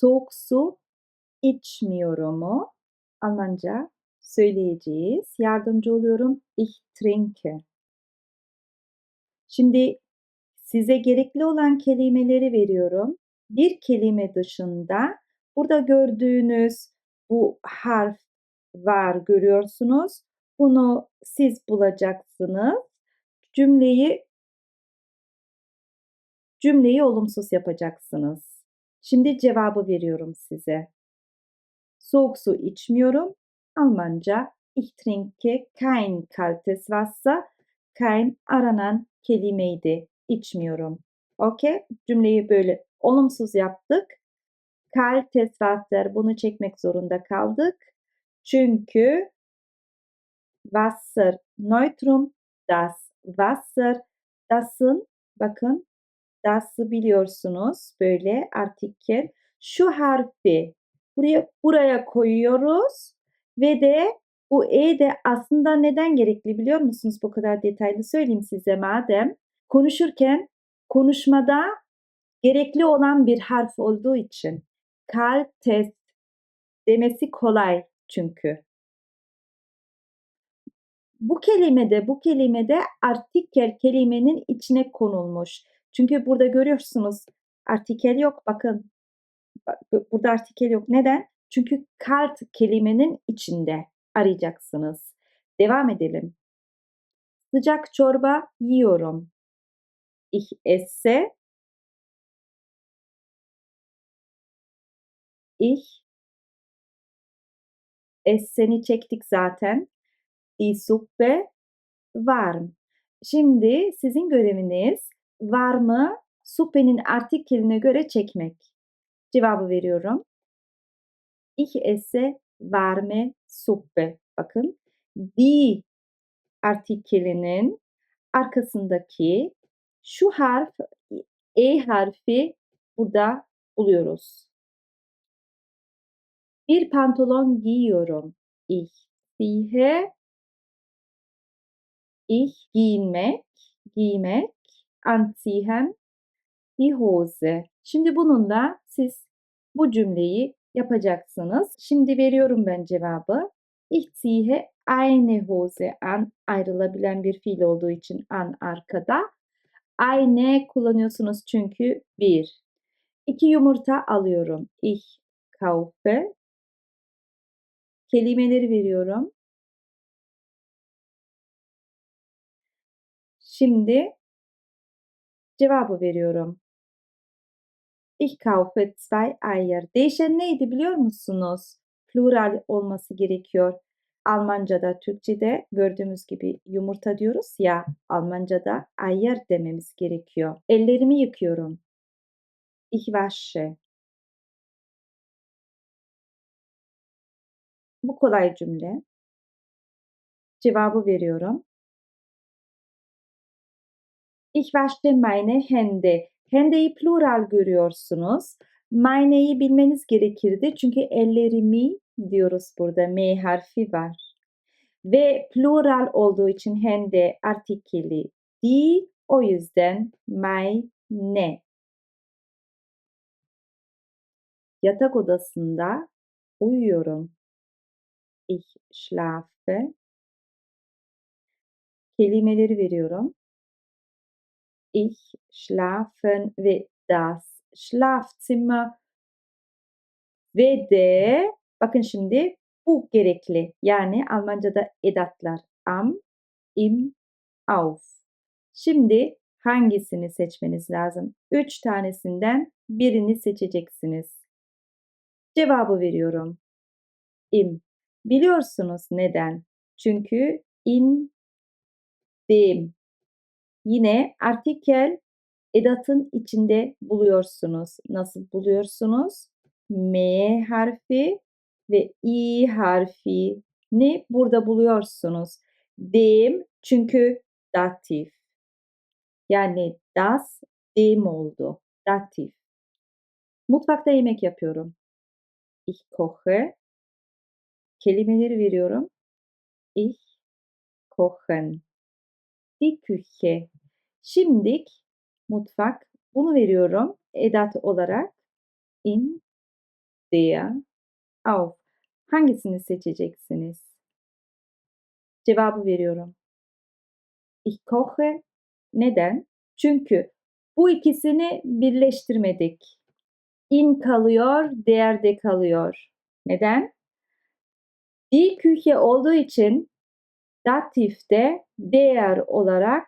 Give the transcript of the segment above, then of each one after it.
soğuk su içmiyorumu Almanca söyleyeceğiz. Yardımcı oluyorum. Ich trinke. Şimdi size gerekli olan kelimeleri veriyorum. Bir kelime dışında burada gördüğünüz bu harf var görüyorsunuz. Bunu siz bulacaksınız. Cümleyi cümleyi olumsuz yapacaksınız. Şimdi cevabı veriyorum size. Soğuk su içmiyorum. Almanca ich trinke kein kaltes Wasser. Kein aranan kelimeydi. İçmiyorum. Okey? Cümleyi böyle olumsuz yaptık. Kaltes Wasser bunu çekmek zorunda kaldık. Çünkü Wasser neutrum das Wasser das'ın bakın das'ı biliyorsunuz böyle artikel şu harfi buraya buraya koyuyoruz ve de bu e de aslında neden gerekli biliyor musunuz? Bu kadar detaylı söyleyeyim size madem. Konuşurken konuşmada gerekli olan bir harf olduğu için kal test demesi kolay çünkü. Bu kelimede bu kelimede artikel kelimenin içine konulmuş. Çünkü burada görüyorsunuz artikel yok bakın. Burada artikel yok. Neden? Çünkü kalt kelimenin içinde arayacaksınız. Devam edelim. Sıcak çorba yiyorum. Ich esse. Ich esse'ni çektik zaten. Die Suppe warm. Şimdi sizin göreviniz warm'ı suppe'nin artikeline göre çekmek. Cevabı veriyorum. Ich esse warme Suppe. Bakın die artikelinin arkasındaki şu harf e harfi burada buluyoruz. Bir pantolon giyiyorum. Ich ziehe ich giyinmek, giymek, anziehen, die Hose. Şimdi bununla siz bu cümleyi yapacaksınız. Şimdi veriyorum ben cevabı. Ich ziehe eine Hose an. Ayrılabilen bir fiil olduğu için an arkada. Eine kullanıyorsunuz çünkü bir. İki yumurta alıyorum. Ich kaufe. Kelimeleri veriyorum. Şimdi cevabı veriyorum. Ich kaufe zwei Eier. Değişen neydi biliyor musunuz? Plural olması gerekiyor. Almanca'da, Türkçe'de gördüğümüz gibi yumurta diyoruz ya, Almanca'da Eier dememiz gerekiyor. Ellerimi yıkıyorum. Ich wasche. Bu kolay cümle. Cevabı veriyorum. Ich wasche meine Hände. Hende'yi plural görüyorsunuz. Meine'yi bilmeniz gerekirdi çünkü ellerimi diyoruz burada. M harfi var. Ve plural olduğu için hende artikeli di o yüzden meine. Yatak odasında uyuyorum. Ich schlafe. Kelimeleri veriyorum. Ich schlafen ve das Schlafzimmer ve de bakın şimdi bu gerekli. Yani Almanca'da edatlar am, im, auf. Şimdi hangisini seçmeniz lazım? Üç tanesinden birini seçeceksiniz. Cevabı veriyorum. Im. Biliyorsunuz neden? Çünkü in, dem. Yine artikel edatın içinde buluyorsunuz. Nasıl buluyorsunuz? M harfi ve i harfini burada buluyorsunuz. Dem çünkü datif. Yani das dem oldu. Datif. Mutfakta yemek yapıyorum. Ich koche. Kelimeleri veriyorum. Ich kochen. Die Küche. Şimdik mutfak. Bunu veriyorum edat olarak. In der auf. Hangisini seçeceksiniz? Cevabı veriyorum. Ich koche. Neden? Çünkü bu ikisini birleştirmedik. In kalıyor, der de kalıyor. Neden? Die Küche olduğu için datifte der olarak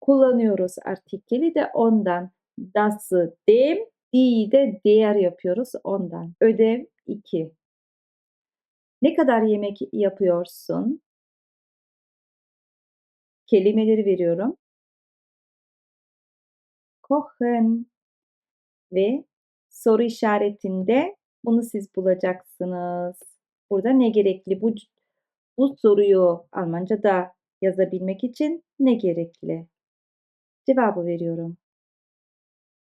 kullanıyoruz artikeli de ondan. Das'ı dem, die'yi de der yapıyoruz ondan. Ödev 2. Ne kadar yemek yapıyorsun? Kelimeleri veriyorum. Kochen ve soru işaretinde bunu siz bulacaksınız. Burada ne gerekli? Bu, bu soruyu Almanca'da yazabilmek için ne gerekli? Cevabı veriyorum.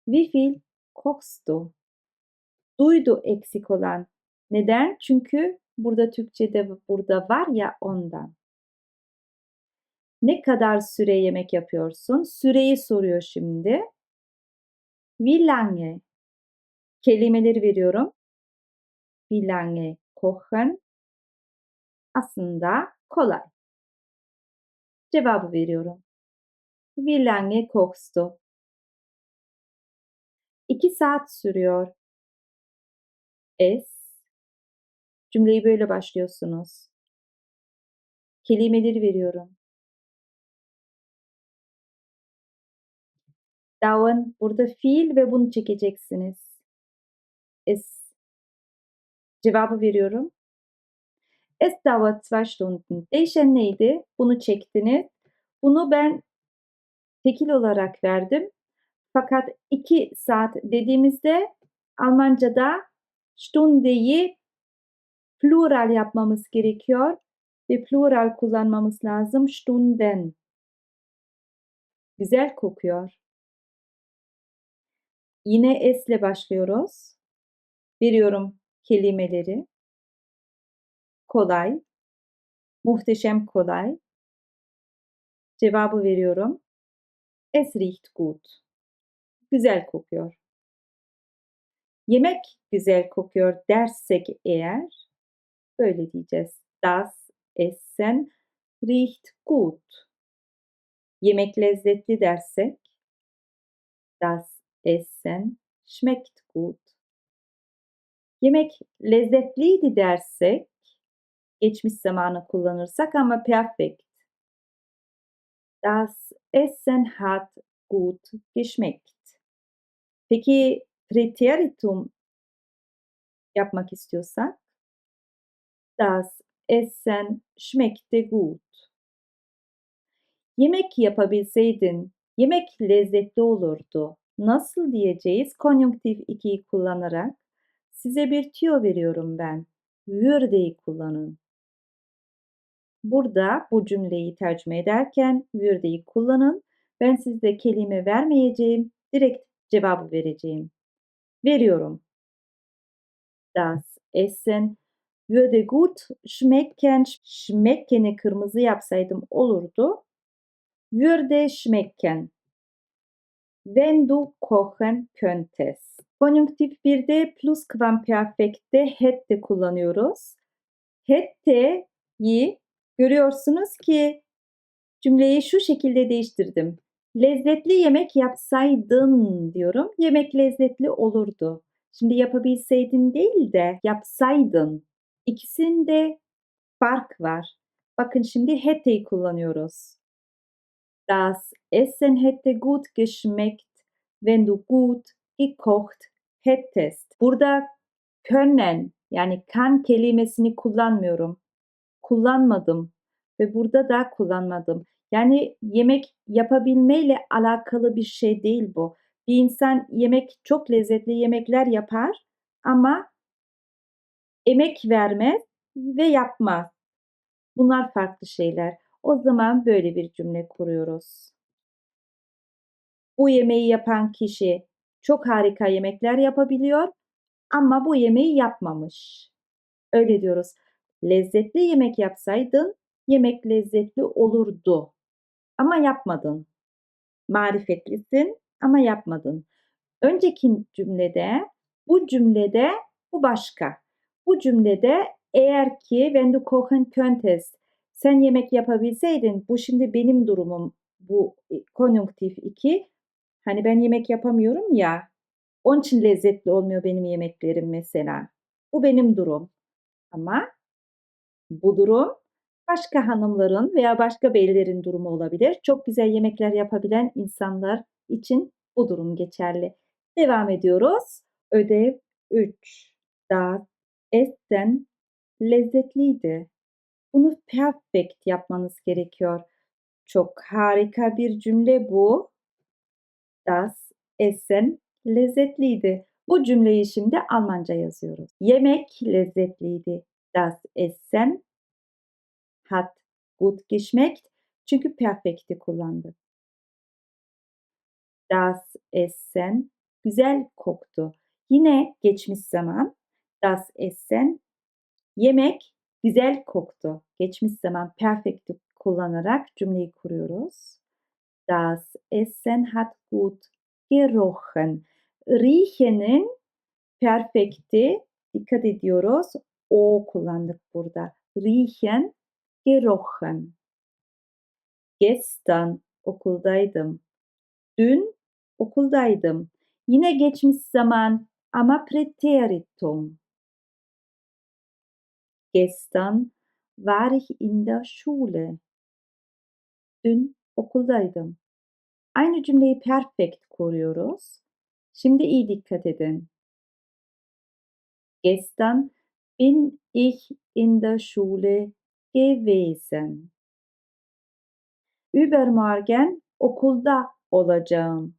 Wie viel kochst du? Duydu eksik olan. Neden? Çünkü burada Türkçe'de burada var ya ondan. Ne kadar süre yemek yapıyorsun? Süreyi soruyor şimdi. Wie lange? Kelimeleri veriyorum. Wie lange kochen? Aslında kolay. Cevabı veriyorum. Wie lange kochst du? İki saat sürüyor. Es. Cümleyi böyle başlıyorsunuz. Kelimeleri veriyorum. Dauern burada fiil ve bunu çekeceksiniz. Es. Cevabı veriyorum. Es dauert zwei Stunden. Değişen neydi? Bunu çektiniz. Bunu ben tekil olarak verdim. Fakat iki saat dediğimizde Almanca'da Stunde'yi plural yapmamız gerekiyor ve plural kullanmamız lazım. Stunden. Güzel kokuyor. Yine S ile başlıyoruz. Veriyorum kelimeleri. Kolay. Muhteşem kolay. Cevabı veriyorum. Es riecht gut. Güzel kokuyor. Yemek güzel kokuyor dersek eğer böyle diyeceğiz. Das Essen riecht gut. Yemek lezzetli dersek das Essen schmeckt gut. Yemek lezzetliydi dersek geçmiş zamanı kullanırsak ama perfekt. Das Essen hat gut geschmeckt. Peki Präteritum yapmak istiyorsak Das Essen schmeckte gut. Yemek yapabilseydin, yemek lezzetli olurdu. Nasıl diyeceğiz? Konjunktif 2'yi kullanarak. Size bir tüyo veriyorum ben. Würde'yi kullanın. Burada bu cümleyi tercüme ederken würde'yi kullanın. Ben size kelime vermeyeceğim. Direkt cevabı vereceğim. Veriyorum. Das Essen würde gut schmecken. Schmecken'i kırmızı yapsaydım olurdu. Würde schmecken. Wenn du kochen könntest. Konjunktif 1'de plus Perfekte hätte kullanıyoruz. Hätte'yi görüyorsunuz ki cümleyi şu şekilde değiştirdim. Lezzetli yemek yapsaydın diyorum. Yemek lezzetli olurdu. Şimdi yapabilseydin değil de yapsaydın. İkisinde fark var. Bakın şimdi hätte'yi kullanıyoruz. Das Essen hätte gut geschmeckt, wenn du gut gekocht hättest. Burada können yani kan kelimesini kullanmıyorum. Kullanmadım ve burada da kullanmadım. Yani yemek yapabilmeyle alakalı bir şey değil bu. Bir insan yemek çok lezzetli yemekler yapar ama emek vermez ve yapmaz. Bunlar farklı şeyler. O zaman böyle bir cümle kuruyoruz. Bu yemeği yapan kişi çok harika yemekler yapabiliyor ama bu yemeği yapmamış. Öyle diyoruz. Lezzetli yemek yapsaydın yemek lezzetli olurdu. Ama yapmadın. Marifetlisin ama yapmadın. Önceki cümlede bu cümlede Bu başka. Bu cümlede eğer ki wenn du kochen könntest, sen yemek yapabilseydin, bu şimdi benim durumum. Bu konjunktif 2. Hani ben yemek yapamıyorum ya, onun için lezzetli olmuyor benim yemeklerim mesela. Bu benim durum. Ama bu durum başka hanımların veya başka beylerin durumu olabilir. Çok güzel yemekler yapabilen insanlar için bu durum geçerli. Devam ediyoruz. Ödev 3. Das Essen lezzetliydi. Bunu perfect yapmanız gerekiyor. Çok harika bir cümle bu. Das Essen lezzetliydi. Bu cümleyi şimdi Almanca yazıyoruz. Yemek lezzetliydi. Das Essen hat gut geschmeckt. Çünkü perfect'i kullandık. Das Essen güzel koktu. Yine geçmiş zaman. Das Essen yemek güzel koktu. Geçmiş zaman perfect'i kullanarak cümleyi kuruyoruz. Das Essen hat gut gerochen. Riechen'in perfect'i dikkat ediyoruz. O kullandık burada. Riechen, gerochen. Gestern okuldaydım. Dün okuldaydım. Yine geçmiş zaman ama Präteritum. Gestern war ich in der Schule. Dün okuldaydım. Aynı cümleyi perfect kuruyoruz. Şimdi iyi dikkat edin. Gestern bin ich in der Schule gewesen. Übermorgen okulda olacağım.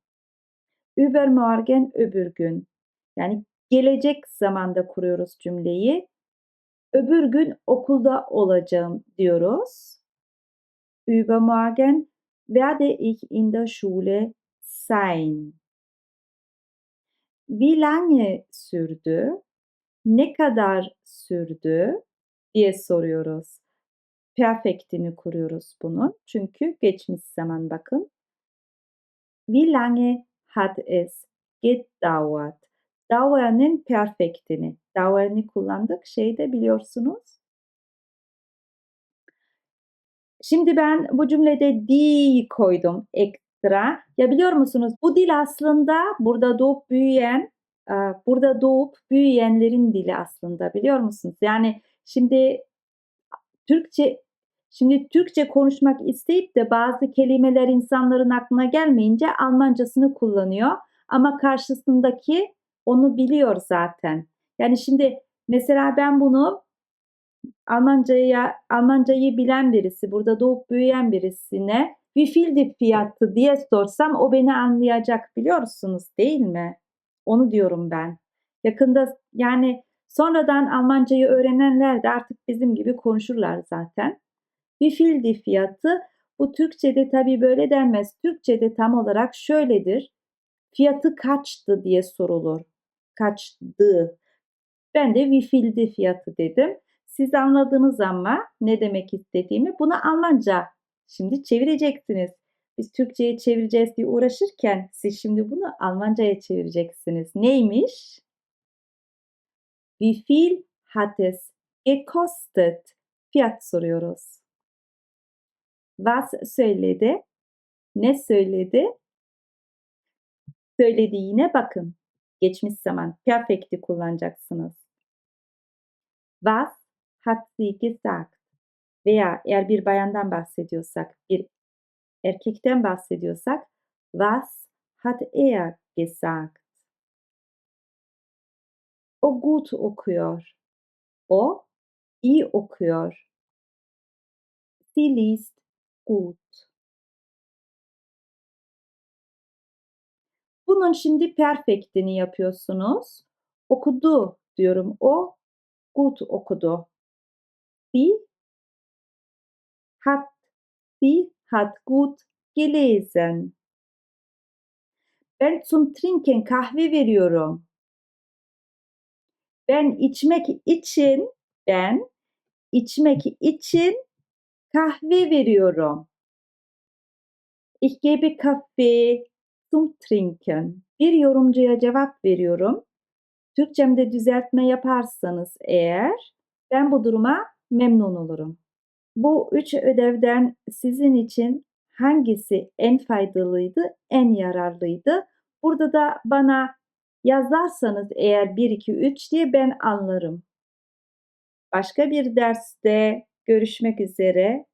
Übermorgen öbür gün. Yani gelecek zamanda kuruyoruz cümleyi. Öbür gün okulda olacağım diyoruz. Übermorgen werde ich in der Schule sein. Wie lange sürdü? Ne kadar sürdü diye soruyoruz. Perfect'ini kuruyoruz bunun. Çünkü geçmiş zaman bakın. Wie lange hat es gedauert? Dauer'ın perfect'ini. Dauer'ını kullandık. Şeyde biliyorsunuz. Şimdi ben bu cümlede die koydum ekstra. Ya biliyor musunuz bu dil aslında burada doğup büyüyen, burada doğup büyüyenlerin dili aslında biliyor musunuz? Yani şimdi Türkçe Şimdi Türkçe konuşmak isteyip de bazı kelimeler insanların aklına gelmeyince Almancasını kullanıyor. Ama karşısındaki onu biliyor zaten. Yani şimdi mesela ben bunu Almanca'ya Almancayı bilen birisi, burada doğup büyüyen birisine wie fiyatı diye sorsam o beni anlayacak biliyorsunuz değil mi? Onu diyorum ben. Yakında yani sonradan Almancayı öğrenenler de artık bizim gibi konuşurlar zaten. Wie fiyatı bu Türkçe'de tabii böyle denmez. Türkçe'de tam olarak şöyledir. Fiyatı kaçtı diye sorulur. Kaçtı. Ben de wie fiyatı dedim. Siz anladınız ama ne demek istediğimi. Bunu Almanca şimdi çevireceksiniz. Biz Türkçe'ye çevireceğiz diye uğraşırken siz şimdi bunu Almanca'ya çevireceksiniz. Neymiş? Wie viel hat es gekostet? Fiyat soruyoruz. Was söyledi? Ne söyledi? Söylediğine bakın. Geçmiş zaman perfect'i kullanacaksınız. Was hat sie gesagt? Veya eğer bir bayandan bahsediyorsak, bir erkekten bahsediyorsak, was hat er gesagt? O gut okuyor. O iyi okuyor. Sie liest gut. Bunun şimdi perfect'ini yapıyorsunuz. Okudu diyorum. O gut okudu. Sie hat, sie hat gut gelesen. Ben zum Trinken kahve veriyorum. Ben içmek için, ben içmek için kahve veriyorum. Ich gebe Kaffee zum Trinken. Bir yorumcuya cevap veriyorum. Türkçemde düzeltme yaparsanız eğer ben bu duruma memnun olurum. Bu üç ödevden sizin için hangisi en faydalıydı, en yararlıydı? Burada da bana yazarsanız eğer 1, 2, 3 diye ben anlarım. Başka bir derste görüşmek üzere.